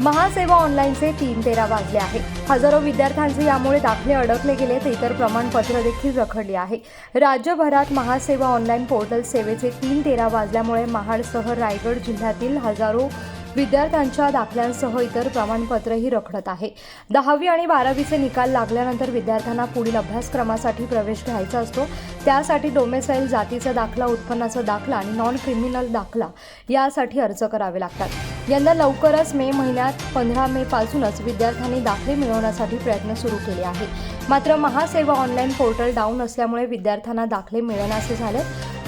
महासेवा ऑनलाईनचे तीन तेरा वाजले आहे. हजारो विद्यार्थ्यांचे यामुळे दाखले अडकले गेले तर इतर प्रमाणपत्र देखील रखडली आहे. राज्यभरात महासेवा ऑनलाईन पोर्टल सेवेचे तीन तेरा वाजल्यामुळे महाडसह रायगड जिल्ह्यातील हजारो विद्यार्थ्यांच्या दाखल्यांसह इतर प्रमाणपत्रही रखडत आहे. दहावी आणि बारावीचे निकाल लागल्यानंतर विद्यार्थ्यांना पुढील अभ्यासक्रमासाठी प्रवेश घ्यायचा असतो. त्यासाठी डोमेसाईल जातीचा दाखला उत्पन्नाचा दाखला आणि नॉन क्रिमिनल दाखला यासाठी अर्ज करावे लागतात. यंदा लवकरच मे महिन्यात पंधरा मे पासूनच विद्यार्थ्यांनी दाखले मिळवण्यासाठी प्रयत्न सुरू केले आहे मात्र महासेवा ऑनलाईन पोर्टल डाऊन असल्यामुळे विद्यार्थ्यांना दाखले मिळेनासे झाले.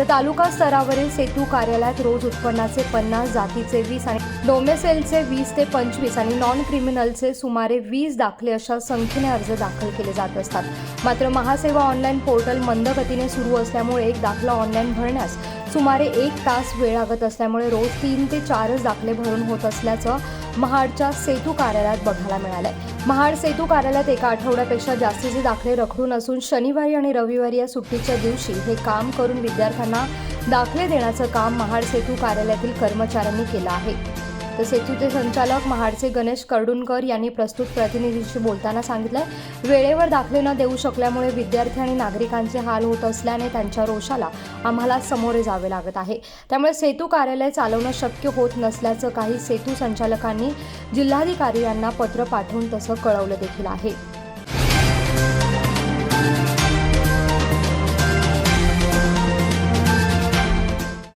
तर तालुका स्तरावरील सेतू कार्यालयात रोज उत्पन्नाचे पन्नास जातीचे वीस आणि डोमेसेलचे वीस ते पंचवीस आणि नॉन क्रिमिनलचे सुमारे वीस दाखले अशा संख्येने अर्ज दाखल केले जात असतात. मात्र महासेवा ऑनलाईन पोर्टल मंदगतीने सुरू असल्यामुळे एक दाखला ऑनलाईन भरण्यास सुमारे एक तास वेळ लागत असल्यामुळे रोज तीन ते चारच दाखले भरून होत असल्याचं महाडच्या सेतू कार्यालयात बघायला मिळालंय. महाड सेतू कार्यालयात एका आठवड्यापेक्षा जास्तीचे दाखले रखडून असून शनिवारी आणि रविवारी या सुट्टीच्या दिवशी हे काम करून विद्यार्थ्यांना दाखले देण्याचं काम महाड सेतू कार्यालयातील कर्मचाऱ्यांनी केलं आहे. तर सेतूचे संचालक महाडचे गणेश कर्डुनकर यांनी प्रस्तुत प्रतिनिधीशी बोलताना सांगितलं वेळेवर दाखले न देऊ शकल्यामुळे विद्यार्थी आणि नागरिकांचे हाल होत असल्याने त्यांच्या रोषाला आम्हाला सामोरे जावे लागत आहे. त्यामुळे सेतू कार्यालय चालवणं शक्य होत नसल्याचं काही सेतू संचालकांनी जिल्हाधिकारी यांना पत्र पाठवून तसं कळवलं देखील आहे.